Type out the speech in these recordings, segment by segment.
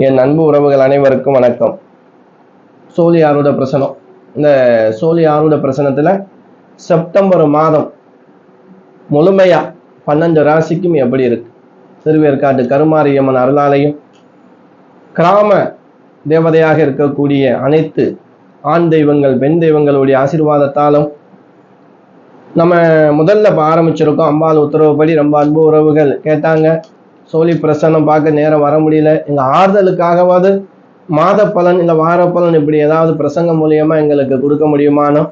என் அன்பு உறவுகள் அனைவருக்கும் வணக்கம். சோழி ஆரூட பிரசனம். இந்த சோழி ஆரூட பிரசனத்தில் செப்டம்பர் மாதம் முழுமையா பன்னெண்டு ராசிக்கும் எப்படி இருக்கு? திருவேற்காட்டு கருமாரியம்மன் அருளாலையும் கிராம தேவதையாக இருக்கக்கூடிய அனைத்து ஆண் தெய்வங்கள் பெண் தெய்வங்களுடைய ஆசீர்வாதத்தாலும் நம்ம முதல்ல இப்போ ஆரம்பிச்சிருக்கோம். அம்பாள் உத்தரவுப்படி ரொம்ப அன்பு உறவுகள் கேட்டாங்க. சோழி பிரசன்னம் பார்க்க நேரம் வர முடியல. எங்கள் ஆறுதலுக்காகவாது மாத பலன் இல்லை வார பலன் இப்படி ஏதாவது பிரசங்கம் மூலியமா எங்களுக்கு கொடுக்க முடியுமானோ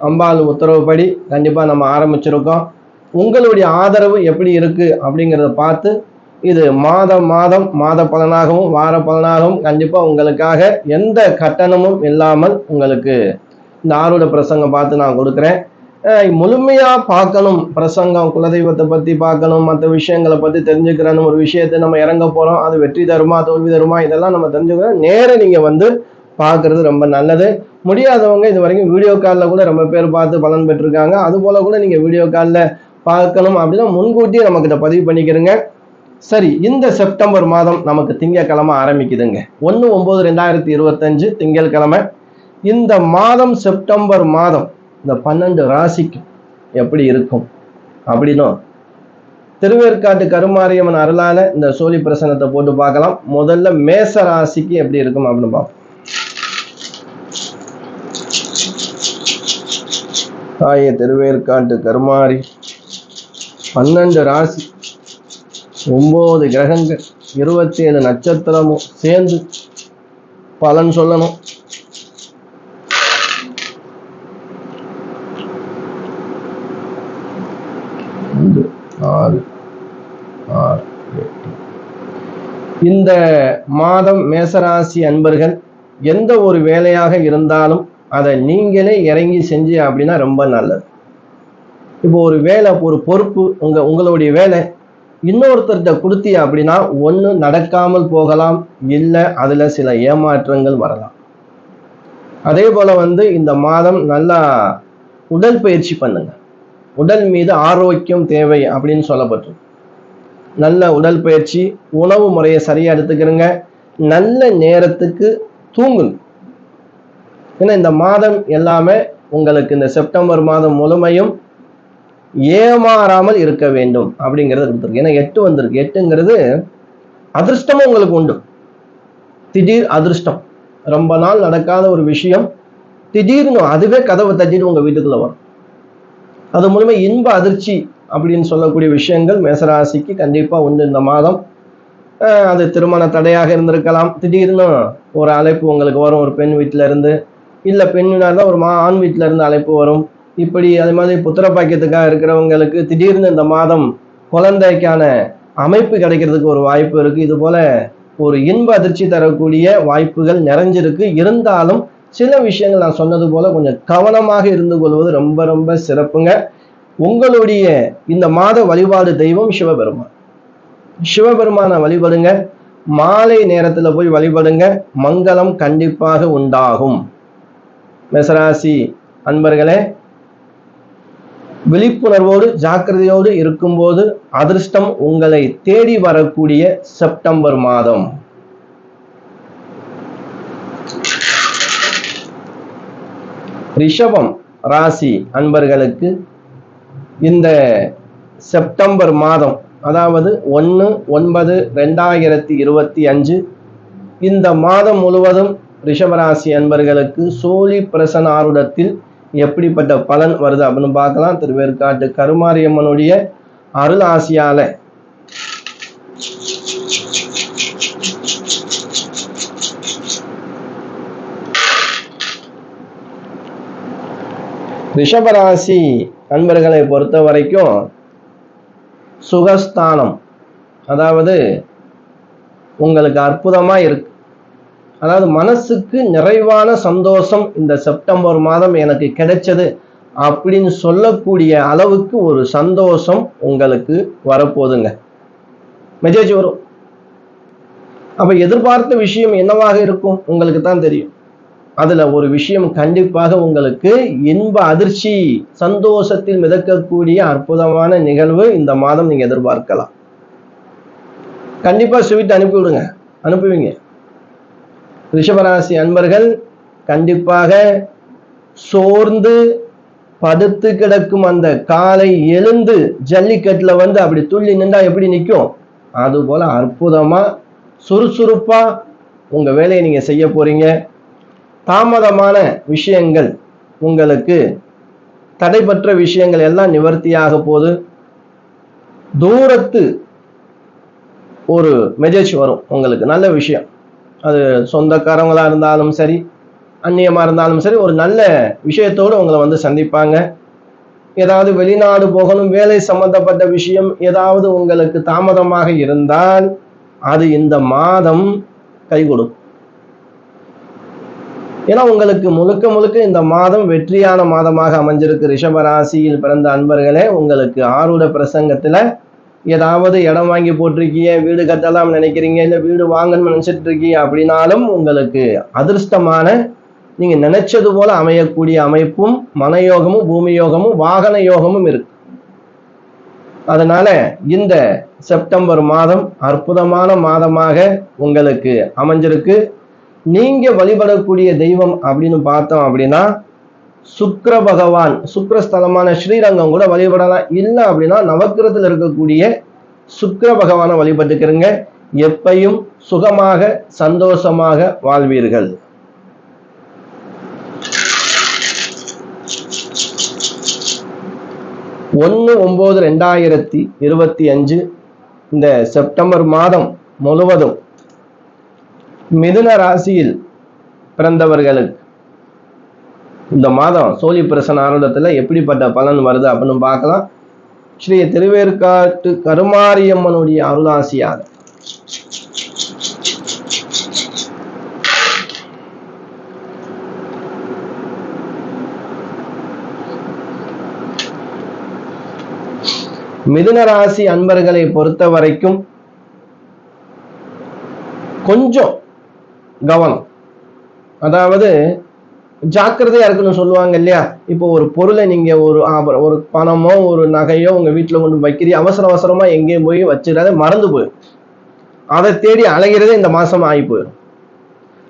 அம்பாள் உத்தரவுப்படி கண்டிப்பாக நம்ம ஆரம்பிச்சிருக்கோம். உங்களுடைய ஆதரவு எப்படி இருக்கு அப்படிங்கிறத பார்த்து இது மாதம் மாதம் மாத பலனாகவும் வார பலனாகவும் கண்டிப்பாக உங்களுக்காக எந்த கட்டணமும் இல்லாமல் உங்களுக்கு இந்த ஆரோட பிரசங்கம் பார்த்து நான் கொடுக்குறேன். முழுமையாக பார்க்கணும். பிரசங்கம் குலதெய்வத்தை பற்றி பார்க்கணும் மற்ற விஷயங்களை பற்றி தெரிஞ்சுக்கிறன்னு ஒரு விஷயத்தை நம்ம இறங்க போகிறோம் அது வெற்றி தருமா தோல்வி தருமா இதெல்லாம் நம்ம தெரிஞ்சுக்கிறோம். நேராக நீங்கள் வந்து பார்க்குறது ரொம்ப நல்லது. முடியாதவங்க இது வரைக்கும் வீடியோ காலில் கூட ரொம்ப பேர் பார்த்து பலன் பெற்றிருக்காங்க. அது போல் கூட நீங்கள் வீடியோ காலில் பார்க்கணும் அப்படின்னா முன்கூட்டியே நமக்கிட்ட பதிவு பண்ணிக்கிறங்க. சரி இந்த செப்டம்பர் மாதம் நமக்கு திங்கக்கிழமை ஆரம்பிக்குதுங்க. ஒன்று ஒம்பது ரெண்டாயிரத்தி இருபத்தஞ்சு திங்கட்கிழமை. இந்த மாதம் செப்டம்பர் மாதம் இந்த பன்னெண்டு ராசிக்கு எப்படி இருக்கும்? அப்படின்னும் திருவேற்காட்டு கருமாரியம்மன் அருளால இந்த சோழி பிரசனத்தை போட்டு பார்க்கலாம். முதல்ல மேச ராசிக்கு எப்படி இருக்கும் அப்படின்னு பார்ப்போம். தாயே திருவேற்காட்டு கருமாரி பன்னெண்டு ராசி ஒன்பது கிரகங்கள் இருபத்தி ஏழு நட்சத்திரமும் சேர்ந்து பலன் சொல்லணும். ஐந்து ஆறு ஆறு எட்டு. இந்த மாதம் மேசராசி அன்பர்கள் எந்த ஒரு வேலையாக இருந்தாலும் அதை நீங்களே இறங்கி செஞ்சு அப்படின்னா ரொம்ப நல்லது. இப்போ ஒரு வேலை ஒரு பொறுப்பு உங்க உங்களுடைய வேலை இன்னொருத்தர்கிட்ட கொடுத்தி அப்படின்னா ஒன்று நடக்காமல் போகலாம் இல்லை அதில் சில ஏமாற்றங்கள் வரலாம். அதே போல வந்து இந்த மாதம் நல்லா உடல் பயிற்சி பண்ணுங்க. உடல் மீது ஆரோக்கியம் தேவை அப்படின்னு சொல்லப்பட்டிருக்கு. நல்ல உடல் பயிற்சி உணவு முறையை சரியா எடுத்துக்கிறங்க. நல்ல நேரத்துக்கு தூங்கணும் ஏன்னா இந்த மாதம் எல்லாமே உங்களுக்கு இந்த செப்டம்பர் மாதம் முழுமையும் ஏமாறாமல் இருக்க வேண்டும் அப்படிங்கிறது கொடுத்துருக்கு. ஏன்னா எட்டு வந்திருக்கு. எட்டுங்கிறது அதிர்ஷ்டமும் உங்களுக்கு உண்டு. திடீர் அதிர்ஷ்டம். ரொம்ப நாள் நடக்காத ஒரு விஷயம். திடீர்னு அதுவே கதவை தட்டிட்டு உங்க வீட்டுக்குள்ள வரும். அது மூலமா இன்ப அதிர்ச்சி அப்படின்னு சொல்லக்கூடிய விஷயங்கள் மேசராசிக்கு கண்டிப்பாக உண்டு இந்த மாதம். அது திருமண தடையாக இருந்திருக்கலாம். திடீர்னு ஒரு அழைப்பு உங்களுக்கு வரும். ஒரு பெண் வீட்டில இருந்து இல்ல பெண்ணினா தான் ஒரு மா ஆண் வீட்டில இருந்து அழைப்பு வரும். இப்படி அது மாதிரி புத்திர பாக்கியத்துக்காக இருக்கிறவங்களுக்கு திடீர்னு இந்த மாதம் குழந்தைக்கான அமைப்பு கிடைக்கிறதுக்கு ஒரு வாய்ப்பு இருக்குது இது ஒரு இன்ப அதிர்ச்சி தரக்கூடிய வாய்ப்புகள் நிறைஞ்சிருக்கு. இருந்தாலும் சில விஷயங்கள் நான் சொன்னது போல கொஞ்சம் கவனமாக இருந்து கொள்வது ரொம்ப ரொம்ப சிறப்புங்க. உங்களுடைய இந்த மாத வழிபாடு தெய்வம் சிவபெருமான். சிவபெருமானை வழிபடுங்க. மாலை நேரத்துல போய் வழிபடுங்க. மங்களம் கண்டிப்பாக உண்டாகும். மெசராசி அன்பர்களே விழிப்புணர்வோடு ஜாக்கிரதையோடு இருக்கும்போது அதிர்ஷ்டம் உங்களை தேடி வரக்கூடிய செப்டம்பர் மாதம். ரிஷபம் ராசி அன்பர்களுக்கு இந்த செப்டம்பர் மாதம் அதாவது ஒன்று ஒன்பது ரெண்டாயிரத்தி இருபத்தி அஞ்சு இந்த மாதம் முழுவதும் ரிஷபராசி அன்பர்களுக்கு சோழி பிரசனாருடத்தில் எப்படிப்பட்ட பலன் வருது அப்படின்னு பார்க்கலாம். திருவேற்காட்டு கருமாரியம்மனுடைய அருள் ஆசியால ரிஷபராசி நண்பர்களை பொறுத்த வரைக்கும் சுகஸ்தானம். அதாவது உங்களுக்கு அற்புதமாக இருக்கு அதாவது மனசுக்கு நிறைவான சந்தோஷம் இந்த செப்டம்பர் மாதம் எனக்கு கிடைச்சது அப்படின்னு சொல்லக்கூடிய அளவுக்கு ஒரு சந்தோஷம் உங்களுக்கு வரப்போதுங்க மெசேஜ் வரும். அப்போ எதிர்பார்த்த விஷயம் என்னவாக இருக்கும்? உங்களுக்கு தான் தெரியும். அதுல ஒரு விஷயம் கண்டிப்பாக உங்களுக்கு இன்ப அதிர்ச்சி சந்தோஷத்தில் மிதக்கக்கூடிய அற்புதமான நிகழ்வு இந்த மாதம் நீங்க எதிர்பார்க்கலாம். கண்டிப்பா ஸ்வீட் அனுப்பி விடுங்க. அனுப்புவீங்க. ரிஷபராசி அன்பர்கள் கண்டிப்பாக சோர்ந்து படுத்து கிடக்கும் அந்த காலை எழுந்து ஜல்லிக்கட்டுல வந்து அப்படி துள்ளி நின்றா எப்படி நிற்கும் அது போல அற்புதமா சுறுசுறுப்பா உங்க வேலையை நீங்க செய்ய போறீங்க. தாமதமான விஷயங்கள் உங்களுக்கு தடைபற்ற விஷயங்கள் எல்லாம் நிவர்த்தியாக போது தூரத்து ஒரு மெசேஜ் வரும் உங்களுக்கு. நல்ல விஷயம். அது சொந்தக்காரங்களா இருந்தாலும் சரி அந்நியமா இருந்தாலும் சரி ஒரு நல்ல விஷயத்தோடு உங்களை வந்து சந்திப்பாங்க. ஏதாவது வெளிநாடு போகணும் வேலை சம்பந்தப்பட்ட விஷயம் ஏதாவது உங்களுக்கு தாமதமாக இருந்தால் அது இந்த மாதம் கை கொடுக்கும் ஏன்னா உங்களுக்கு முழுக்க முழுக்க இந்த மாதம் வெற்றியான மாதமாக அமைஞ்சிருக்கு. ரிஷப ராசியில் பிறந்த அன்பர்களே உங்களுக்கு ஆருட பிரசங்கத்தில் ஏதாவது இடம் வாங்கி போட்டிருக்கீங்க வீடு கட்டலாம் நினைக்கிறீங்க இல்லை வீடு வாங்கணும்னு நினச்சிட்டு இருக்கீங்க அப்படின்னாலும் உங்களுக்கு அதிர்ஷ்டமான நீங்கள் நினைச்சது போல அமையக்கூடிய அமைப்பும் மனயோகமும் பூமி யோகமும் வாகன யோகமும் இருக்கு. அதனால இந்த செப்டம்பர் மாதம் அற்புதமான மாதமாக உங்களுக்கு அமைஞ்சிருக்கு. நீங்க வழிபடக்கூடிய தெய்வம் அப்படின்னு பார்த்தோம் அப்படின்னா சுக்கர பகவான் சுக்கரஸ்தலமான ஸ்ரீரங்கம் கூட வழிபடலாம். இல்லை அப்படின்னா நவக்கிரத்தில் இருக்கக்கூடிய சுக்கர பகவானை வழிபட்டுக்கிறங்க. எப்பையும் சுகமாக சந்தோஷமாக வாழ்வீர்கள். ஒன்று ஒம்பது ரெண்டாயிரத்தி இருபத்தி அஞ்சு இந்த செப்டம்பர் மாதம் முழுவதும் மிதுன ராசியில் பிறந்தவர்களுக்கு இந்த மாதம் சோழி பிரசன ஆரம்பத்தில் எப்படிப்பட்ட பலன் வருது அப்படின்னு பார்க்கலாம். ஸ்ரீ திருவேற்காட்டு கருமாரியம்மனுடைய அருளாசியார். மிதுன ராசி அன்பர்களை பொறுத்த வரைக்கும் கொஞ்சம் கவனம். அதாவது ஜாக்கிரதையா இருக்குன்னு சொல்லுவாங்க இல்லையா? இப்போ ஒரு பொருளை நீங்க ஒரு ஒரு பணமோ ஒரு நகையோ உங்க வீட்டுல கொண்டு வைக்கிறீ அவசர அவசரமா எங்கேயும் போய் வச்சிடாத மறந்து போயிடும் அதை தேடி அலைகிறதே இந்த மாசம் ஆகி போயிடும்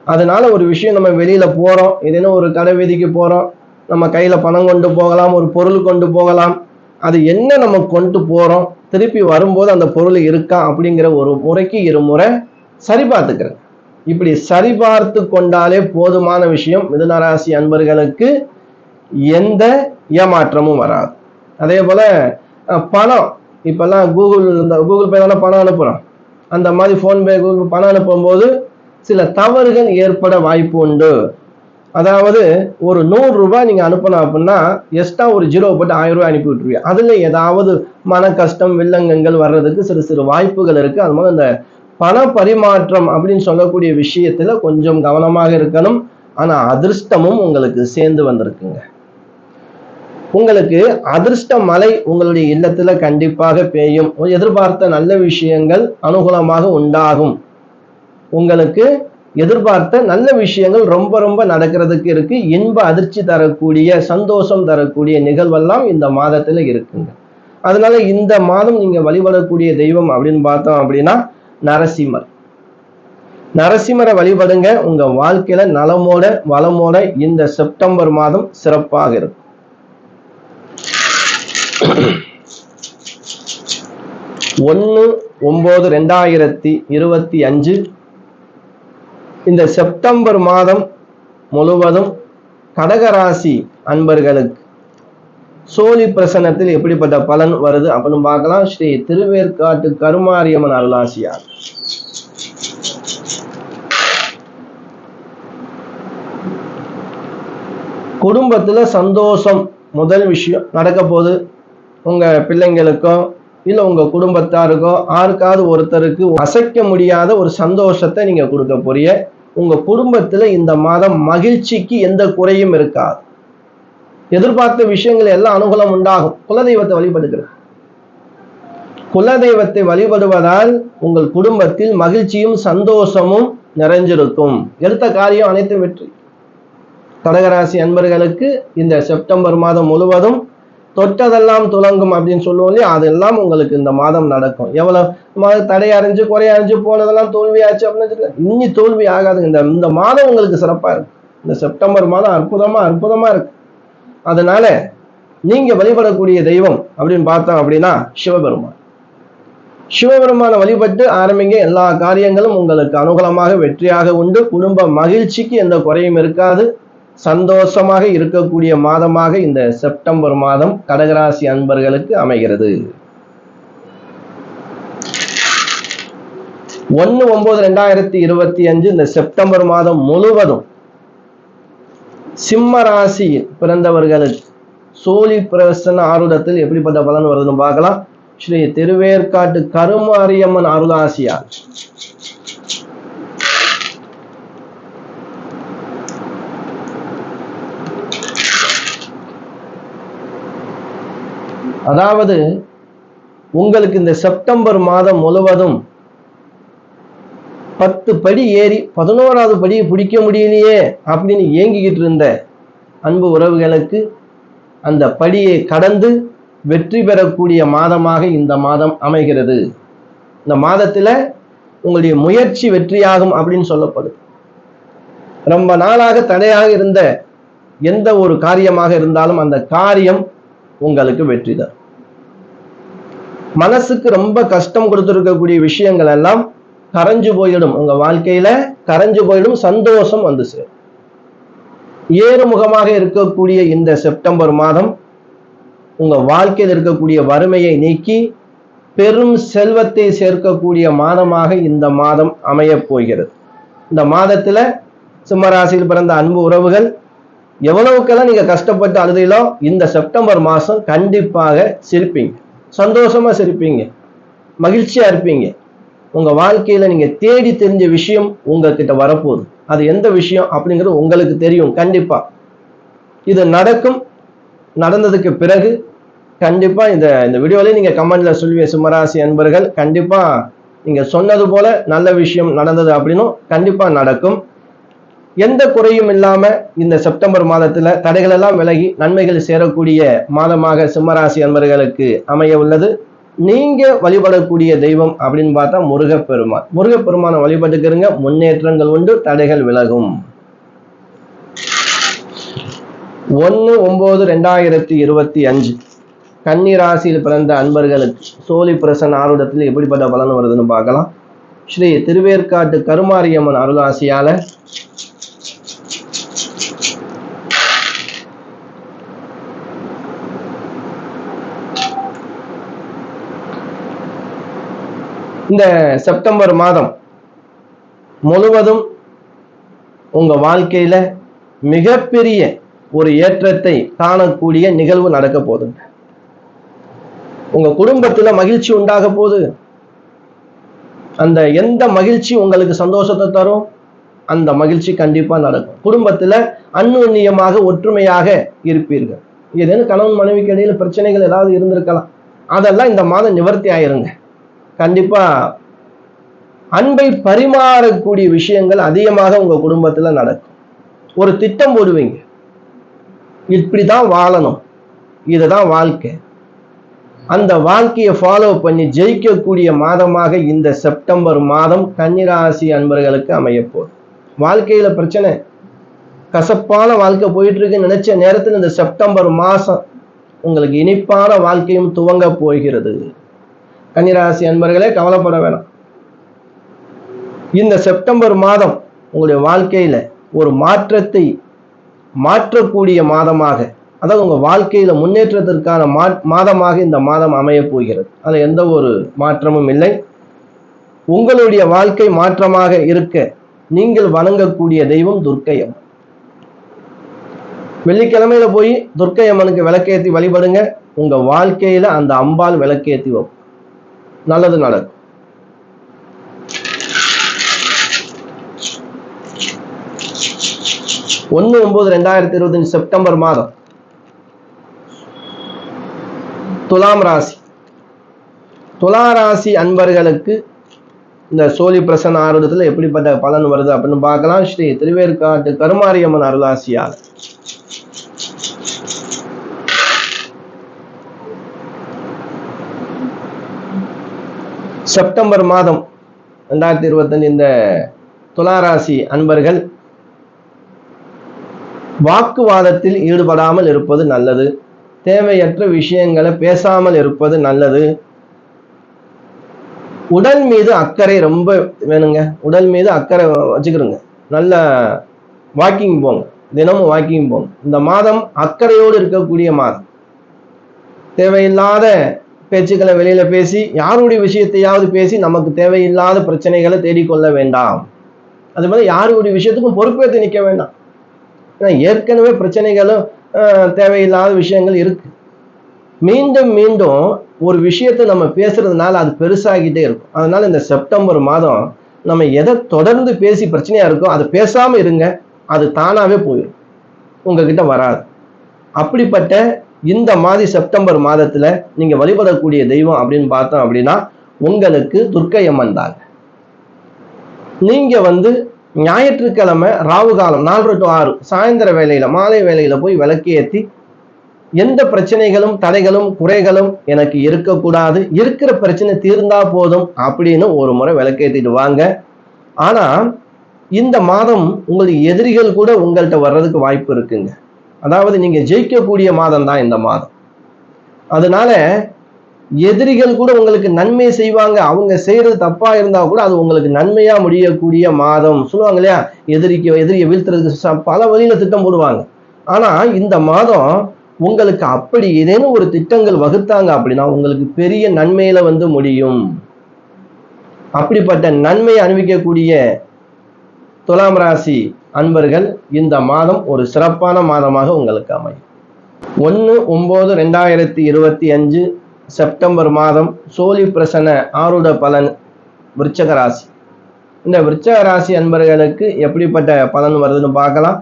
அதனால ஒரு விஷயம் நம்ம வெளியில போறோம் ஏதேனும் ஒரு கடை வீதிக்கு போறோம் நம்ம கையில பணம் கொண்டு போகலாம் ஒரு பொருள் கொண்டு போகலாம் அது என்ன நம்ம கொண்டு போறோம் திருப்பி வரும்போது அந்த பொருள் இருக்கா அப்படிங்கிற ஒரு முறைக்கு இருமுறை சரி பார்த்துக்கிறேன் இப்படி சரிபார்த்து கொண்டாலே போதுமான விஷயம் மிதுனராசி அன்பர்களுக்கு எந்த ஏமாற்றமும் வராது. அதே போல பணம். இப்பெல்லாம் கூகுள் இந்த கூகுள் பே தானே பணம் அனுப்புகிறோம் அந்த மாதிரி ஃபோன்பே கூகுள் பணம் அனுப்பும்போது சில தவறுகள் ஏற்பட வாய்ப்பு உண்டு. அதாவது ஒரு நூறுரூபா நீங்கள் அனுப்பணும் அப்படின்னா எக்ஸ்ட்ரா ஒரு ஜீரோ போட்டு ஆயிரம் ரூபாய் அனுப்பி விட்டுருவீங்க. அதில் ஏதாவது மன கஷ்டம் வில்லங்கங்கள் வர்றதுக்கு சிறு சிறு வாய்ப்புகள் இருக்குது அது மாதிரி அந்த பண பரிமாற்றம் அப்படின்னு சொல்லக்கூடிய விஷயத்துல கொஞ்சம் கவனமாக இருக்கணும். ஆனா அதிர்ஷ்டமும் உங்களுக்கு சேர்ந்து வந்திருக்குங்க. உங்களுக்கு அதிர்ஷ்ட மலை உங்களுடைய இல்லத்துல கண்டிப்பாக பெய்யும். எதிர்பார்த்த நல்ல விஷயங்கள் அனுகூலமாக உண்டாகும். உங்களுக்கு எதிர்பார்த்த நல்ல விஷயங்கள் ரொம்ப ரொம்ப நடக்கிறதுக்கு இருக்கு. இன்ப அதிர்ச்சி தரக்கூடிய சந்தோஷம் தரக்கூடிய நிகழ்வெல்லாம் இந்த மாதத்துல இருக்குங்க. அதனால இந்த மாதம் நீங்க வழிபடக்கூடிய தெய்வம் அப்படின்னு பார்த்தோம் அப்படின்னா நரசிம்மர். நரசிம்மரை வழிபடுங்க. உங்க வாழ்க்கையில நலமோட வளமோட இந்த செப்டம்பர் மாதம் சிறப்பாக இருக்கும். ஒன்று ஒன்பது ரெண்டாயிரத்தி இருபத்தி அஞ்சு. இந்த செப்டம்பர் மாதம் முழுவதும் கடகராசி அன்பர்களுக்கு சோழி பிரசனத்தில் எப்படிப்பட்ட பலன் வருது? அப்படின்னு பார்க்கலாம். ஸ்ரீ திருவேற்காட்டு கருமாரியம்மன் அருளாசியார். குடும்பத்துல சந்தோஷம் முதல் விஷயம். நடக்க போகுது. உங்க பிள்ளைங்களுக்கோ இல்ல உங்க குடும்பத்தாருக்கோ யாருக்காவது ஒருத்தருக்கு அசைக்க முடியாத ஒரு சந்தோஷத்தை நீங்க கொடுக்க போறிய உங்க குடும்பத்துல இந்த மாதம் மகிழ்ச்சிக்கு எந்த குறையும் இருக்காது. எதிர்பார்த்த விஷயங்கள் எல்லாம் அனுகூலம் உண்டாகும். குலதெய்வத்தை வழிபடுகிறது. குலதெய்வத்தை வழிபடுவதால் உங்கள் குடும்பத்தில் மகிழ்ச்சியும் சந்தோஷமும் நிறைஞ்சிருக்கும். எடுத்த காரியம் அனைத்தும் வெற்றி. கடகராசி அன்பர்களுக்கு இந்த செப்டம்பர் மாதம் முழுவதும் தொட்டதெல்லாம் துலங்கும் அப்படின்னு சொல்லுவோம் இல்லையா? அதெல்லாம் உங்களுக்கு இந்த மாதம் நடக்கும். எவ்வளவு மாதம் தடை அடைஞ்சு குறை அறிஞ்சு போனதெல்லாம் தோல்வியாச்சு அப்படின்னு இன்னி இனி தோல்வி ஆகாதுங்க. இந்த இந்த மாதம் உங்களுக்கு சிறப்பாக இருக்கு இந்த செப்டம்பர் மாதம் அற்புதமாக அற்புதமாக இருக்கு. அதனால நீங்க வழிபடக்கூடிய தெய்வம் அப்படின்னு பார்த்தோம் அப்படின்னா சிவபெருமான். சிவபெருமானை வழிபட்டு ஆரம்பிங்க. எல்லா காரியங்களும் உங்களுக்கு அனுகூலமாக வெற்றியாக உண்டு. குடும்ப மகிழ்ச்சிக்கு எந்த குறையும் இருக்காது. சந்தோஷமாக இருக்கக்கூடிய மாதமாக இந்த செப்டம்பர் மாதம் கடகராசி அன்பர்களுக்கு அமைகிறது. ஒன்று ஒன்பது ரெண்டாயிரத்தி இருபத்தி அஞ்சு இந்த செப்டம்பர் மாதம் முழுவதும் சிம்ம ராசியில் பிறந்தவர்களுக்கு சோழி பிரசன ஆருடத்தில் எப்படிப்பட்ட பலன் வருதுன்னு பார்க்கலாம். ஸ்ரீ திருவேற்காட்டு கருமாரியம்மன் அருளாசியார். அதாவது உங்களுக்கு இந்த செப்டம்பர் மாதம் முழுவதும் பத்து படி ஏறி பதினோராவது படியை பிடிக்க முடியலையே அப்படின்னு ஏங்கிக்கிட்டு இருந்த அன்பு உறவுகளுக்கு அந்த படியை கடந்து வெற்றி பெறக்கூடிய மாதமாக இந்த மாதம் அமைகிறது. இந்த மாதத்தில் உங்களுடைய முயற்சி வெற்றியாகும் அப்படின்னு சொல்லப்படுது. ரொம்ப நாளாக தடையாக இருந்த எந்த ஒரு காரியமாக இருந்தாலும் அந்த காரியம் உங்களுக்கு வெற்றி தான் மனசுக்கு ரொம்ப கஷ்டம் கொடுத்துருக்கக்கூடிய விஷயங்கள் எல்லாம் கரைஞ்சு போயிடும். உங்க வாழ்க்கையில கரைஞ்சு போயிடும் சந்தோஷம் வந்து சேரும். ஏறுமுகமாக இருக்கக்கூடிய இந்த செப்டம்பர் மாதம் உங்க வாழ்க்கையில் இருக்கக்கூடிய வறுமையை நீக்கி பெரும் செல்வத்தை சேர்க்கக்கூடிய மாதமாக இந்த மாதம் அமையப் போகிறது. இந்த மாதத்துல சிம்மராசியில் பிறந்த அன்பு உறவுகள் எவ்வளவுக்கெல்லாம் நீங்க கஷ்டப்பட்டு அழுதையிலோ இந்த செப்டம்பர் மாசம் கண்டிப்பாக சிரிப்பீங்க. சந்தோஷமா சிரிப்பீங்க. மகிழ்ச்சியா இருப்பீங்க. உங்க வாழ்க்கையில நீங்க தேடி தெரிஞ்ச விஷயம் உங்ககிட்ட வரப்போகுது. அது எந்த விஷயம் அப்படிங்கிறது உங்களுக்கு தெரியும் கண்டிப்பா. இது நடக்கும் நடந்ததுக்கு பிறகு கண்டிப்பா இந்த இந்த வீடியோலயே நீங்க கமெண்ட்ல சொல்லுவீங்க சிம்மராசி அன்பர்கள் கண்டிப்பா நீங்க சொன்னது போல நல்ல விஷயம் நடந்தது அப்படின்னும் கண்டிப்பா நடக்கும். எந்த குறையும் இல்லாம இந்த செப்டம்பர் மாதத்துல தடைகள் எல்லாம் விலகி நன்மைகள் சேரக்கூடிய மாதமாக சிம்மராசி அன்பர்களுக்கு அமைய உள்ளது. நீங்க வழிபடக்கூடிய தெய்வம் அப்படின்னு பார்த்தா முருகப்பெருமான். முருகப்பெருமானை வழிபட்டுக்கிறங்க முன்னேற்றங்கள் உண்டு தடைகள் விலகும். ஒன்று ஒன்பது ரெண்டாயிரத்தி இருபத்தி அஞ்சு. கன்னி ராசியில் பிறந்த அன்பர்களுக்கு சோழி பிரசன் ஆருடத்தில் எப்படிப்பட்ட பலன் வருதுன்னு பார்க்கலாம். ஸ்ரீ திருவேற்காட்டு கருமாரியம்மன் அருளாசியால இந்த செப்டம்பர் மாதம் முழுவதும் உங்க வாழ்க்கையில மிகப்பெரிய ஒரு ஏற்றத்தை காணக்கூடிய நிகழ்வு நடக்க போகுதுங்க உங்க குடும்பத்துல மகிழ்ச்சி உண்டாக போது அந்த எந்த மகிழ்ச்சி உங்களுக்கு சந்தோஷத்தை தரும்? அந்த மகிழ்ச்சி கண்டிப்பா நடக்கும். குடும்பத்துல அந்நுண்ணியமாக ஒற்றுமையாக இருப்பீர்கள். ஏதேனும் கணவன் மனைவிக்கு இடையில பிரச்சனைகள் ஏதாவது இருந்திருக்கலாம். அதெல்லாம் இந்த மாதம் நிவர்த்தி ஆயிருங்க. கண்டிப்பா அன்பை பரிமாறக்கூடிய விஷயங்கள் அதிகமாக உங்க குடும்பத்துல நடக்கும். ஒரு திட்டம் போடுவீங்க. இப்படிதான் வாழணும். இதுதான் வாழ்க்கை. அந்த வாழ்க்கையை ஃபாலோ பண்ணி ஜெயிக்கக்கூடிய மாதமாக இந்த செப்டம்பர் மாதம் கன்னிராசி அன்பர்களுக்கு அமையப்போகுது. வாழ்க்கையில பிரச்சனை. கசப்பான வாழ்க்கை போயிட்டு இருக்குன்னு நினைச்ச நேரத்தில் இந்த செப்டம்பர் மாசம் உங்களுக்கு இனிப்பான வாழ்க்கையும் துவங்க போகிறது. கன்னிராசி அன்பர்களே கவலைப்பட வேணாம். இந்த செப்டம்பர் மாதம் உங்களுடைய வாழ்க்கையில ஒரு மாற்றத்தை மாற்றக்கூடிய மாதமாக அதாவது உங்க வாழ்க்கையில முன்னேற்றத்திற்கான மா மாதமாக இந்த மாதம் அமைய போகிறது. அதுல எந்த ஒரு மாற்றமும் இல்லை. உங்களுடைய வாழ்க்கை மாற்றமாக இருக்க நீங்கள் வணங்கக்கூடிய தெய்வம் துர்க்கை அம்மன் வெள்ளிக்கிழமையில போய் துர்க்கை அம்மனுக்கு விளக்கேற்றி வழிபடுங்க. உங்க வாழ்க்கையில அந்த அம்பாள் விளக்கேற்றி வைப்போம் நல்லது நடக்கும் ஒன்று ஒன்பது ரெண்டாயிரத்தி இருபத்தஞ்சு செப்டம்பர் மாதம். துலாம் ராசி. துலா ராசி அன்பர்களுக்கு இந்த சோழி பிரசன்ன ஆருடத்தில் எப்படிப்பட்ட பலன் வருது அப்படின்னு பார்க்கலாம். ஸ்ரீ திருவேற்காட்டு கருமாரியம்மன் அருளாசியால் செப்டம்பர் மாதம் ரெண்டாயிரத்தி இருபத்தஞ்சு இந்த துளாராசி அன்பர்கள் வாக்குவாதத்தில் ஈடுபடாமல் இருப்பது நல்லது. தேவையற்ற விஷயங்களை பேசாமல் இருப்பது நல்லது. உடல் மீது அக்கறை ரொம்ப வேணுங்க. உடல் மீது அக்கறை வச்சுக்கிறோங்க நல்ல வாக்கிங் போங்க. தினமும் வாக்கிங் போங்க. இந்த மாதம் அக்கறையோடு இருக்கக்கூடிய மாதம். தேவையில்லாத பேச்சுக்களை வெளியில பேசி யாருடைய விஷயத்தையாவது பேசி நமக்கு தேவையில்லாத பிரச்சனைகளை தேடிக்கொள்ள வேண்டாம். அது மாதிரி யாருடைய விஷயத்துக்கும் பொறுப்பேற்று நிற்க வேண்டாம். ஏன்னா ஏற்கனவே பிரச்சனைகளும் தேவையில்லாத விஷயங்கள் இருக்கு. மீண்டும் மீண்டும் ஒரு விஷயத்தை நம்ம பேசுறதுனால அது பெருசாகிட்டே இருக்கும். அதனால இந்த செப்டம்பர் மாதம் நம்ம எதை தொடர்ந்து பேசி பிரச்சனையா இருக்கோ அதை பேசாம இருங்க. அது தானாவே போயிடும் உங்ககிட்ட வராது. அப்படிப்பட்ட இந்த மாதிரி செப்டம்பர் மாதத்துல நீங்க வழிபடக்கூடிய தெய்வம் அப்படின்னு பார்த்தோம் அப்படின்னா உங்களுக்கு துர்க்கை அம்மன் தாங்க. நீங்க வந்து ஞாயிற்றுக்கிழமை ராவு காலம் நாலு டு ஆறு சாயந்தர வேலையில மாலை வேலையில போய் விளக்கு எந்த பிரச்சனைகளும் தடைகளும் குறைகளும் எனக்கு இருக்கக்கூடாது. இருக்கிற பிரச்சனை தீர்ந்தா போதும் அப்படின்னு ஒரு முறை விளக்கேற்றிட்டு வாங்க. ஆனா இந்த மாதம் உங்களுக்கு எதிரிகள் கூட உங்கள்கிட்ட வர்றதுக்கு வாய்ப்பு இருக்குங்க. அதாவது நீங்க ஜெயிக்கக்கூடிய மாதம் தான் இந்த மாதம். அதனால எதிரிகள் கூட உங்களுக்கு நன்மை செய்வாங்க அவங்க செய்யறது தப்பா இருந்தா கூட அது உங்களுக்கு நன்மையா முடியக்கூடிய மாதம். சொல்லுவாங்க இல்லையா? எதிரிக்கு எதிரியை வீழ்த்துறதுக்கு பல வழியில திட்டம் போடுவாங்க. ஆனா இந்த மாதம் உங்களுக்கு அப்படி ஏதேனும் ஒரு திட்டங்கள் வகுத்தாங்க அப்படின்னா உங்களுக்கு பெரிய நன்மையில வந்து முடியும். அப்படிப்பட்ட நன்மையை அனுபவிக்கக்கூடிய துலாம் ராசி அன்பர்கள் இந்த மாதம் ஒரு சிறப்பான மாதமாக உங்களுக்கு அமையும். ஒன்று ஒம்பது ரெண்டாயிரத்தி இருபத்தி அஞ்சு செப்டம்பர் மாதம் சோழி பிரசன ஆருட பலன் விருச்சக ராசி. இந்த விருச்சக ராசி அன்பர்களுக்கு எப்படிப்பட்ட பலன் வருதுன்னு பார்க்கலாம்.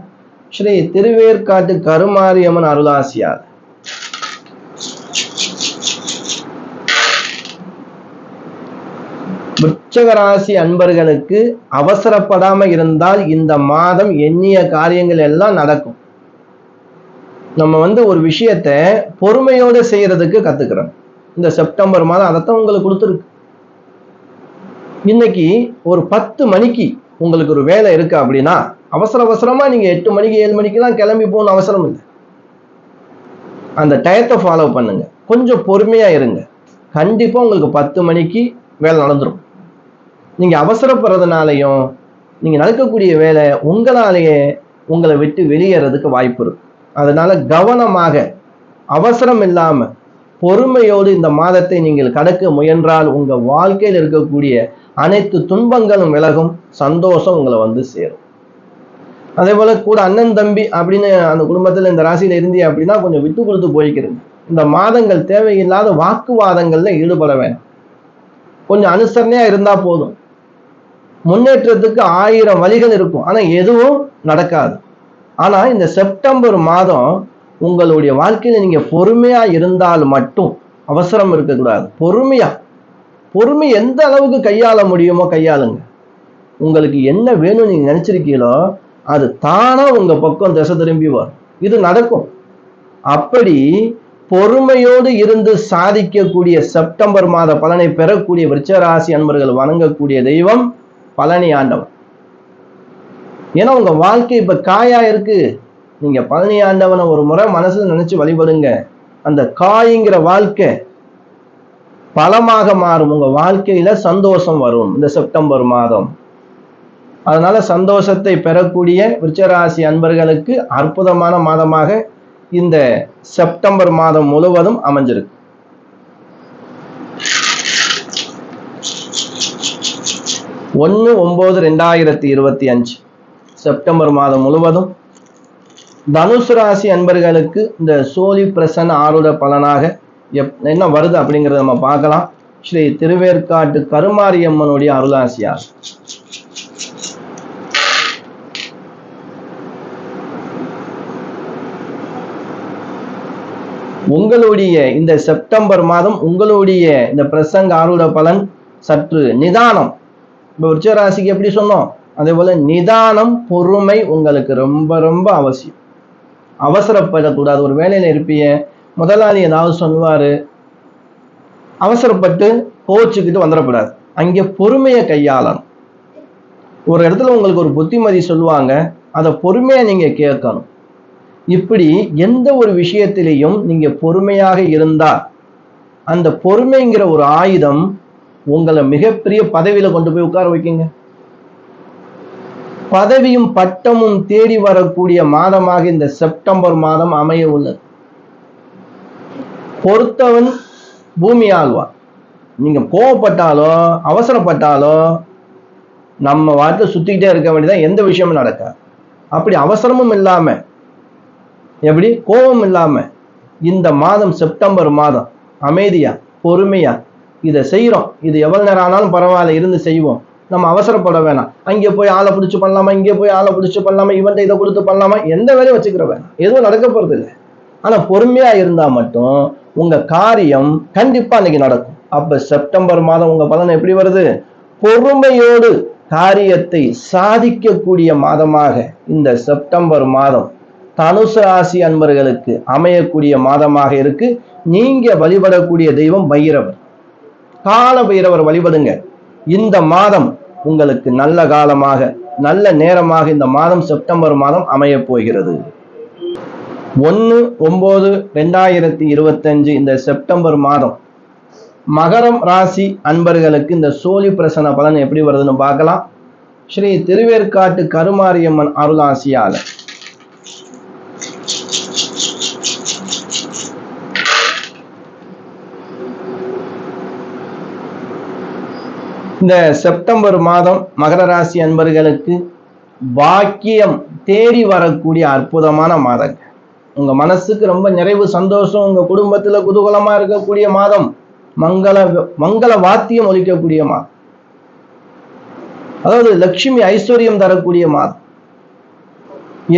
ஸ்ரீ திருவேற்காட்டு கருமாரியம்மன் அருளாசியார். விருச்சக ராசி அன்பர்களுக்கு அவசரப்படாம இருந்தால் இந்த மாதம் எண்ணிய காரியங்கள் எல்லாம் நடக்கும். நம்ம வந்து ஒரு விஷயத்த பொறுமையோடு செய்யறதுக்கு கத்துக்கிறோம். இந்த செப்டம்பர் மாதம் அதைத்தான் உங்களுக்கு கொடுத்துருக்கு. இன்னைக்கு ஒரு பத்து மணிக்கு உங்களுக்கு ஒரு வேலை இருக்கு அப்படின்னா அவசர அவசரமா நீங்க எட்டு மணிக்கு ஏழு மணிக்கெல்லாம் கிளம்பி போகணும் அவசரம் இல்லை. அந்த டயத்தை ஃபாலோ பண்ணுங்க. கொஞ்சம் பொறுமையா இருங்க. கண்டிப்பா உங்களுக்கு பத்து மணிக்கு வேலை நடந்துரும். நீங்கள் அவசரப்படுறதுனாலையும் நீங்கள் நடக்கக்கூடிய வேலை உங்களாலேயே உங்களை விட்டு வெளியேறதுக்கு வாய்ப்பு இருக்கு. அதனால கவனமாக அவசரம் இல்லாமல் பொறுமையோடு இந்த மாதத்தை நீங்கள் கடக்க முயன்றால் உங்கள் வாழ்க்கையில் இருக்கக்கூடிய அனைத்து துன்பங்களும் விலகும் சந்தோஷம் உங்களை வந்து சேரும். அதே போல கூட அண்ணன் தம்பி அப்படின்னு அந்த குடும்பத்தில் இந்த ராசியில் இருந்தே அப்படின்னா கொஞ்சம் விட்டு கொடுத்து போய்க்கிறது இந்த மாதங்கள் தேவையில்லாத வாக்குவாதங்களில் ஈடுபட வேண்டாம் கொஞ்சம் அனுசரணையாக இருந்தால் போதும். முன்னேற்றத்துக்கு ஆயிரம் வழிகள் இருக்கும். ஆனா எதுவும் நடக்காது. ஆனா இந்த செப்டம்பர் மாதம் உங்களுடைய வாழ்க்கையில் நீங்கள் பொறுமையா இருந்தால் மட்டும் அவசரம் இருக்கக்கூடாது. பொறுமையா. பொறுமை எந்த அளவுக்கு கையாள முடியுமோ கையாளுங்க. உங்களுக்கு என்ன வேணும்னு நீங்க நினைச்சிருக்கீங்களோ அது தானாக உங்க பக்கம் திசை திரும்பி வரும். இது நடக்கும். அப்படி பொறுமையோடு இருந்து சாதிக்கக்கூடிய செப்டம்பர் மாத பலனை பெறக்கூடிய விருச்சராசி அன்பர்கள் வணங்கக்கூடிய தெய்வம் பழனி ஆண்டவன். ஏன்னா உங்க வாழ்க்கை இப்ப காயா இருக்கு. நீங்க பழனி ஆண்டவனை ஒரு முறை மனசுல நினைச்சு வழிபடுங்க. அந்த காய்ங்கிற வாழ்க்கை பலமாக மாறும். உங்க வாழ்க்கையில சந்தோஷம் வரும். இந்த செப்டம்பர் மாதம். அதனால சந்தோஷத்தை பெறக்கூடிய விருச்சராசி அன்பர்களுக்கு அற்புதமான மாதமாக இந்த செப்டம்பர் மாதம் முழுவதும் அமைஞ்சிருக்கு. ஒன்று ஒன்பது ரெண்டாயிரத்தி இருபத்தி அஞ்சு. செப்டம்பர் மாதம் முழுவதும் தனுசு ராசி அன்பர்களுக்கு இந்த சோழி பிரசன் ஆருட பலனாக எப் என்ன வருது அப்படிங்கிறத நம்ம பார்க்கலாம். ஸ்ரீ திருவேற்காட்டு கருமாரியம்மனுடைய அருளாசியார். உங்களுடைய இந்த செப்டம்பர் மாதம் உங்களுடைய இந்த பிரசங்க ஆருட பலன் சற்று நிதானம். இப்போ விருச்சராசிக்கு எப்படி சொன்னோம்? அதே போல நிதானம் பொறுமை உங்களுக்கு ரொம்ப ரொம்ப அவசியம். அவசரப்படக்கூடாது. ஒரு வேலையில இருப்பீங்க முதலாளி ஏதாவது சொல்லுவாரு அவசரப்பட்டு கோச்சுக்கிட்டு வந்துடக்கூடாது. அங்கே பொறுமையை கையாளணும். ஒரு இடத்துல உங்களுக்கு ஒரு புத்திமதி சொல்லுவாங்க அதை பொறுமையாக நீங்க கேட்கணும். இப்படி எந்த ஒரு விஷயத்திலையும் நீங்க பொறுமையாக இருந்தால் அந்த பொறுமைங்கிற ஒரு ஆயுதம் உங்களை மிகப்பெரிய பதவியில கொண்டு போய் உட்கார வைக்குங்க. பதவியும் பட்டமும் தேடி வரக்கூடிய மாதமாக இந்த செப்டம்பர் மாதம் அமைய உள்ளது. பொறுத்தவன் பூமி ஆழ்வார். நீங்க கோவப்பட்டாலோ அவசரப்பட்டாலோ நம்ம வாட்டில் சுத்திக்கிட்டே இருக்க வேண்டியதான் எந்த விஷயமும் நடக்காது. அப்படி அவசரமும் இல்லாம எப்படி? கோபம் இல்லாம இந்த மாதம் செப்டம்பர் மாதம் அமைதியா பொறுமையா இதை செய்கிறோம் இது எவ்வளோ நேரம் ஆனாலும் பரவாயில்ல இருந்து செய்வோம். நம்ம அவசரப்பட வேணாம். அங்கே போய் ஆளை பிடிச்சி பண்ணலாமா? இங்கே போய் ஆளை பிடிச்சி பண்ணலாமா? இவன்ட்ட இதை கொடுத்து பண்ணலாமா? எந்த வேலையும் வச்சுக்கிற வேணாம். எதுவும் நடக்க போகிறது இல்லை. ஆனால் பொறுமையாக இருந்தால் மட்டும் உங்கள் காரியம் கண்டிப்பாக அன்னைக்கு நடக்கும். அப்போ செப்டம்பர் மாதம் உங்கள் பலன் எப்படி வருது? பொறுமையோடு காரியத்தை சாதிக்கக்கூடிய மாதமாக இந்த செப்டம்பர் மாதம் தனுசு ராசி அன்பர்களுக்கு அமையக்கூடிய மாதமாக இருக்கு. நீங்க வழிபடக்கூடிய தெய்வம் பைரவர். கால பைரவர் வழிபடுங்க. இந்த மாதம் உங்களுக்கு நல்ல காலமாக நல்ல நேரமாக இந்த மாதம் செப்டம்பர் மாதம் அமையப் போகிறது. ஒன்று ஒன்பது ரெண்டாயிரத்தி இருபத்தஞ்சு இந்த செப்டம்பர் மாதம் மகரம் ராசி அன்பர்களுக்கு இந்த சோழி பிரசன பலன் எப்படி வருதுன்னு பார்க்கலாம். ஸ்ரீ திருவேற்காட்டு கருமாரியம்மன் அருளாசியால. இந்த செப்டம்பர் மாதம் மகர ராசி அன்பர்களுக்கு பாக்கியம் தேடி வரக்கூடிய அற்புதமான மாதங்க. உங்க மனசுக்கு ரொம்ப நிறைவு சந்தோஷம் உங்க குடும்பத்துல குதூகலமா இருக்கக்கூடிய மாதம் மங்கள மங்கள வாத்தியம் ஒழிக்கக்கூடிய மாதம். அதாவது லட்சுமி ஐஸ்வர்யம் தரக்கூடிய மாதம்.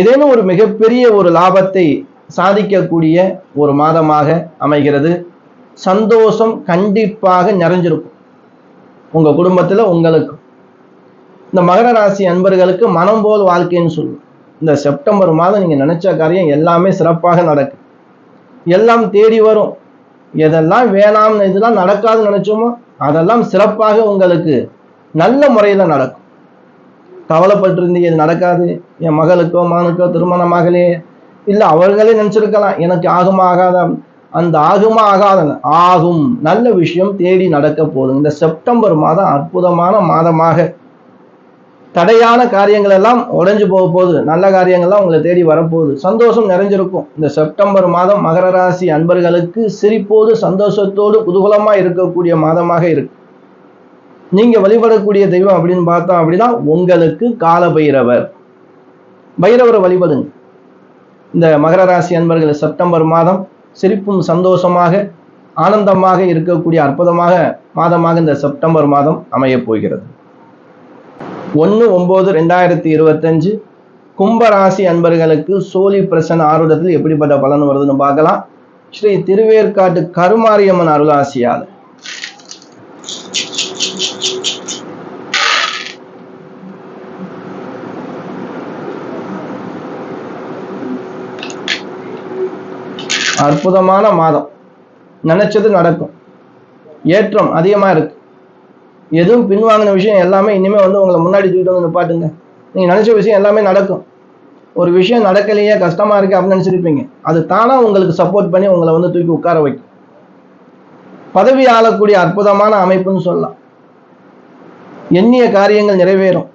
ஏதேனும் ஒரு மிகப்பெரிய ஒரு லாபத்தை சாதிக்கக்கூடிய ஒரு மாதமாக அமைகிறது. சந்தோஷம் கண்டிப்பாக நிறைஞ்சிருக்கும். உங்க குடும்பத்துல உங்களுக்கு. இந்த மகர ராசி அன்பர்களுக்கு மனம் போல் வாழ்க்கைன்னு சொல்லுவோம் இந்த செப்டம்பர் மாதம் நீங்க நினைச்ச காரியம் எல்லாமே சிறப்பாக நடக்கும். எல்லாம் தேடி வரும். எதெல்லாம் வேணாம்னு இதெல்லாம் நடக்காதுன்னு நினைச்சோமோ அதெல்லாம் சிறப்பாக உங்களுக்கு நல்ல முறையில நடக்கும். கவலைப்பட்டிருந்தீங்க இது நடக்காது. என் மகளுக்கோ மகனுக்கோ திருமணமாகலையே இல்ல அவர்களே நினைச்சிருக்கலாம் எனக்கு ஆகுமா ஆகாத? அந்த ஆகுமா ஆகாதங்க ஆகும். நல்ல விஷயம் தேடி நடக்க போகுது. இந்த செப்டம்பர் மாதம் அற்புதமான மாதமாக. தடையான காரியங்கள் எல்லாம் உடைஞ்சு போக போகுது. நல்ல காரியங்கள்லாம் உங்களை தேடி வரப்போகுது. சந்தோஷம் நிறைஞ்சிருக்கும். இந்த செப்டம்பர் மாதம் மகர ராசி அன்பர்களுக்கு சிரிப்போடு சந்தோஷத்தோடு குதூகலமா இருக்கக்கூடிய மாதமாக இருக்கு. நீங்க வழிபடக்கூடிய தெய்வம் அப்படின்னு பார்த்தோம் அப்படின்னா உங்களுக்கு கால பைரவர் பைரவரை வழிபடுங்க. இந்த மகர ராசி அன்பர்கள் செப்டம்பர் மாதம் சிரிப்பும் சந்தோஷமாக ஆனந்தமாக இருக்கக்கூடிய அற்புதமாக மாதமாக இந்த செப்டம்பர் மாதம் அமையப் போகிறது. ஒன்று ஒம்பது ரெண்டாயிரத்தி இருபத்தஞ்சு கும்பராசி அன்பர்களுக்கு சோழி பிரசன்ன ஆருடத்தில் எப்படிப்பட்ட பலன் வருதுன்னு பார்க்கலாம். ஸ்ரீ திருவேற்காட்டு கருமாரியம்மன் அருளாசியால் அற்புதமான மாதம். நினைச்சது நடக்கும். ஏற்றம் அதிகமாக இருக்கு. எதுவும் பின்வாங்கின விஷயம் எல்லாமே இனிமேல் வந்து உங்களை முன்னாடி தூக்கிட்டு வந்து நிப்பாட்டுங்க. நீங்கள் நினச்ச விஷயம் எல்லாமே நடக்கும். ஒரு விஷயம் நடக்கலையே கஷ்டமாக இருக்கு அப்படின்னு நினச்சிருப்பீங்க. அது தானாக உங்களுக்கு சப்போர்ட் பண்ணி உங்களை வந்து தூக்கி உட்கார வைக்கும். பதவி ஆளக்கூடிய அற்புதமான அமைப்புன்னு சொல்லலாம். எண்ணிய காரியங்கள் நிறைவேறும்.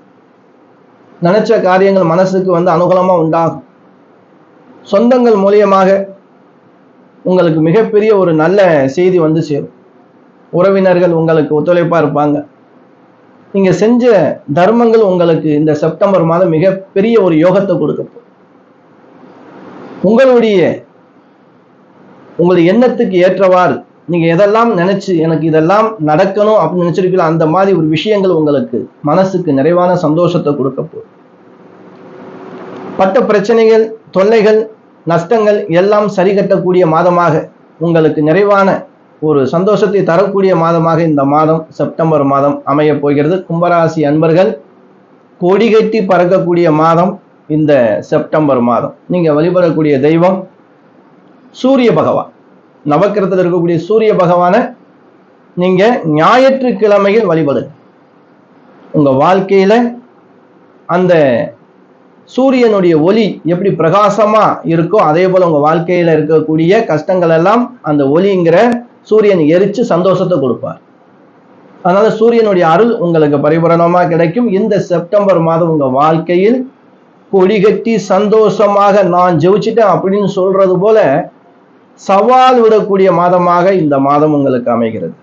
நினச்ச காரியங்கள் மனசுக்கு வந்து அனுகூலமாக உண்டாகும். சொந்தங்கள் மூலியமாக உங்களுக்கு மிகப்பெரிய ஒரு நல்ல செய்தி வந்து சேரும். உறவினர்கள் உங்களுக்கு ஒத்துழைப்பா இருப்பாங்க. நீங்க செஞ்ச தர்மங்கள் உங்களுக்கு இந்த செப்டம்பர் மாதம் மிகப்பெரிய ஒரு யோகத்தை கொடுக்க உங்களுடைய உங்களுடைய எண்ணத்துக்கு ஏற்றவாறு நீங்க எதெல்லாம் நினைச்சு எனக்கு இதெல்லாம் நடக்கணும் அப்படின்னு நினைச்சிருக்கீங்களோ அந்த மாதிரி ஒரு விஷயங்கள் உங்களுக்கு மனசுக்கு நிறைவான சந்தோஷத்தை கொடுக்க போகுது. பட்ட பிரச்சனைகள் தொல்லைகள் நஷ்டங்கள் எல்லாம் சரி கட்டக்கூடிய மாதமாக உங்களுக்கு நிறைவான ஒரு சந்தோஷத்தை தரக்கூடிய மாதமாக இந்த மாதம் செப்டம்பர் மாதம் அமைய போகிறது. கும்பராசி அன்பர்கள் கொடி கட்டி பறக்கக்கூடிய மாதம் இந்த செப்டம்பர் மாதம். நீங்கள் வழிபடக்கூடிய தெய்வம் சூரிய பகவான். நவக்கிரத்தில் இருக்கக்கூடிய சூரிய பகவானை நீங்கள் ஞாயிற்றுக்கிழமையில் வழிபடுங்க. உங்கள் வாழ்க்கையில் அந்த சூரியனுடைய ஒளி எப்படி பிரகாசமா இருக்கோ அதே போல உங்க வாழ்க்கையில இருக்கக்கூடிய கஷ்டங்கள் எல்லாம் அந்த ஒளிங்கிற சூரியன் எரிச்சு சந்தோஷத்தை கொடுப்பார். அதனால சூரியனுடைய அருள் உங்களுக்கு பரிபூரணமா கிடைக்கும். இந்த செப்டம்பர் மாதம் உங்க வாழ்க்கையில் கொடி கட்டி சந்தோஷமாக நான் ஜெயிச்சிட்டேன் அப்படின்னு சொல்றது போல சவால் விடக்கூடிய மாதமாக இந்த மாதம் உங்களுக்கு அமைகிறது.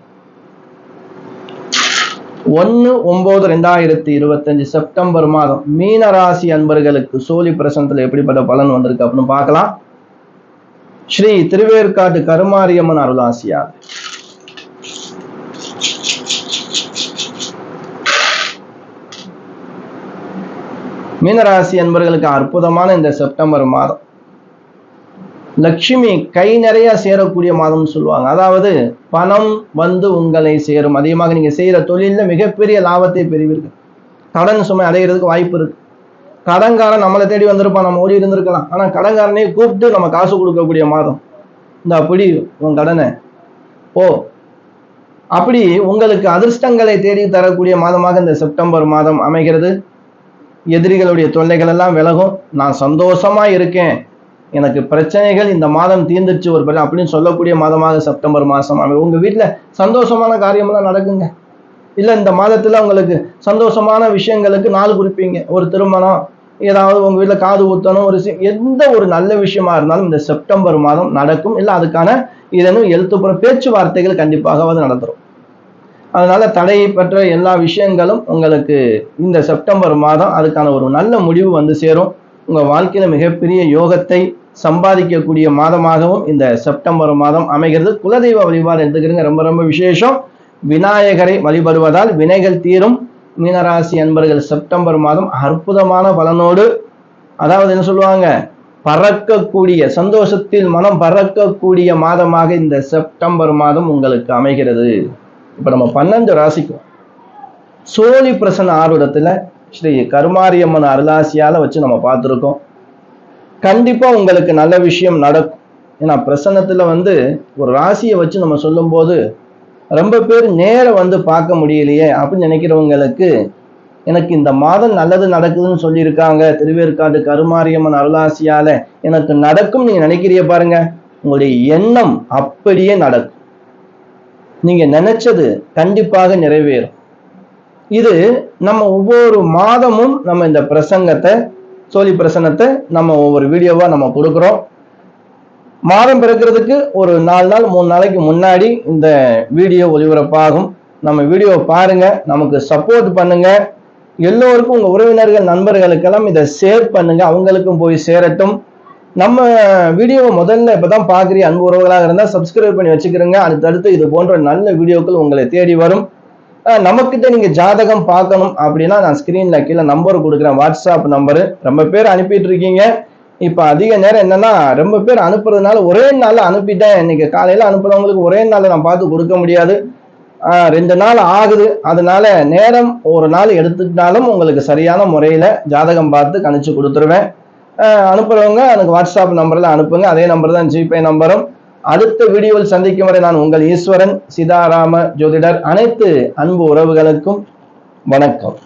ஒன்று ஒன்பது ரெண்டாயிரத்தி இருபத்தஞ்சு செப்டம்பர் மாதம் மீன ராசி அன்பர்களுக்கு சோழி பிரசனத்தில் எப்படிப்பட்ட பலன் வந்திருக்கு அப்படின்னு பார்க்கலாம். ஸ்ரீ திருவேற்காட்டு கருமாரியம்மன் அருளாசியா மீனராசி அன்பர்களுக்கு அற்புதமான இந்த செப்டம்பர் மாதம். லட்சுமி கை நிறைய சேரக்கூடிய மாதம்னு சொல்லுவாங்க. அதாவது பணம் வந்து உங்களை சேரும். அதிகமாக நீங்க செய்யற தொழில மிகப்பெரிய லாபத்தை பெறுவீர்கள். கடன் சுமை அடைகிறதுக்கு வாய்ப்பு இருக்கு. கடன்காரன் நம்மளை தேடி வந்திருப்பான். நம்ம ஓடி இருந்திருக்கலாம். ஆனா கடன்காரனே கூப்பிட்டு நம்ம காசு கொடுக்கக்கூடிய மாதம். இந்த அப்படி உன் கடனை. ஓ அப்படி உங்களுக்கு அதிர்ஷ்டங்களை தேடி தரக்கூடிய மாதமாக இந்த செப்டம்பர் மாதம் அமைகிறது. எதிரிகளுடைய தொல்லைகள் எல்லாம் விலகும். நான் சந்தோஷமா இருக்கேன். எனக்கு பிரச்சனைகள் இந்த மாதம் தீர்ந்துருச்சு ஒரு பிள்ளை அப்படின்னு சொல்லக்கூடிய மாதமாக செப்டம்பர் மாதம் அமையும். உங்க வீட்டில் சந்தோஷமான காரியமெல்லாம் நடக்குங்க. இல்லை இந்த மாதத்தில் உங்களுக்கு சந்தோஷமான விஷயங்களுக்கு நாள் குறிப்பீங்க. ஒரு திருமணம் ஏதாவது உங்கள் வீட்டில் காது ஊத்தணும் ஒரு எந்த ஒரு நல்ல விஷயமா இருந்தாலும் இந்த செப்டம்பர் மாதம் நடக்கும். இல்லை அதுக்கான இதனும் எழுத்துப்புற பேச்சுவார்த்தைகள் கண்டிப்பாக நடந்துடும் அதனால தடையை பெற்ற எல்லா விஷயங்களும் உங்களுக்கு இந்த செப்டம்பர் மாதம் அதுக்கான ஒரு நல்ல முடிவு வந்து சேரும். உங்கள் வாழ்க்கையில் மிகப்பெரிய யோகத்தை சம்பாதிக்கக்கூடிய மாதமாகவும் இந்த செப்டம்பர் மாதம் அமைகிறது. குலதெய்வ வழிபாடு எடுத்துக்கிறீங்க ரொம்ப ரொம்ப விசேஷம். விநாயகரை வழிபடுவதால் வினைகள் தீரும். மீனராசி அன்பர்கள் செப்டம்பர் மாதம் அற்புதமான பலனோடு அதாவது என்ன சொல்லுவாங்க? பறக்கக்கூடிய சந்தோஷத்தில் மனம் பறக்கக்கூடிய மாதமாக இந்த செப்டம்பர் மாதம் உங்களுக்கு அமைகிறது. இப்ப நம்ம பன்னெண்டு ராசிக்கும் சோழி பிரசன்ன ஆர்வடத்தில் ஸ்ரீ கருமாரியம்மன் அருளாசியால வச்சு நம்ம பார்த்துருக்கோம். கண்டிப்பா உங்களுக்கு நல்ல விஷயம் நடக்கும். ஏன்னா பிரசன்னத்துல வந்து ஒரு ராசியை வச்சு நம்ம சொல்லும்போது ரொம்ப பேர் நேர வந்து பார்க்க முடியலையே அப்படின்னு நினைக்கிறவங்களுக்கு எனக்கு இந்த மாதம் நல்லது நடக்குதுன்னு சொல்லியிருக்காங்க. திருவேற்காடு கருமாரியம்மன் அருளாசியால எனக்கு நடக்கும் நீங்க நினைக்கிறீங்க பாருங்க. உங்களுடைய எண்ணம் அப்படியே நடக்கும். நீங்க நினைச்சது கண்டிப்பாக நிறைவேறும். இது நம்ம ஒவ்வொரு மாதமும் நம்ம இந்த பிரசங்கத்தை சோழி பிரசன்னத்தை நம்ம ஒவ்வொரு வீடியோவா நம்ம கொடுக்குறோம். மாதம் பிறக்கிறதுக்கு ஒரு நாலு நாள் மூணு நாளைக்கு முன்னாடி இந்த வீடியோ ஒளிபரப்பாகும். நம்ம வீடியோவை பாருங்க நமக்கு சப்போர்ட் பண்ணுங்க. எல்லோருக்கும் உங்க உறவினர்கள் நண்பர்களுக்கெல்லாம் இதை ஷேர் பண்ணுங்க. அவங்களுக்கும் போய் சேரட்டும். நம்ம வீடியோவை முதல்ல இப்பதான் பாக்குறீங்க அன்பு உறவுகளாக இருந்தால் சப்ஸ்கிரைப் பண்ணி வச்சுக்கிறோங்க. அடுத்தடுத்து இது போன்ற நல்ல வீடியோக்கள் உங்களை தேடி வரும். நமக்கிட்ட நீங்க ஜாதகம் பார்க்கணும் அப்படின்னா நான் ஸ்கிரீன்ல கீழே நம்பர் கொடுக்குறேன். வாட்ஸ்அப் நம்பரு ரொம்ப பேர் அனுப்பிட்டு இருக்கீங்க இப்போ அதிக நேரம் என்னன்னா ரொம்ப பேர் அனுப்புறதுனால ஒரே நாளில் அனுப்பிட்டேன். இன்னைக்கு காலையில அனுப்புறவங்களுக்கு ஒரே நாளில் நான் பார்த்து கொடுக்க முடியாது. ரெண்டு நாள் ஆகுது. அதனால நேரம் ஒரு நாள் எடுத்துக்கிட்டாலும் உங்களுக்கு சரியான முறையில ஜாதகம் பார்த்து கணிச்சு கொடுத்துருவேன். அனுப்புறவங்க எனக்கு வாட்ஸ்அப் நம்பர்ல அனுப்புங்க. அதே நம்பர் தான் ஜிபே நம்பரும் அடுத்த வீடியோவில் சந்திக்கும் வரை நான் உங்கள் ஈஸ்வரன் சிதாராம ஜோதிடர் அனைத்து அன்பு உறவுகளுக்கும் வணக்கம்.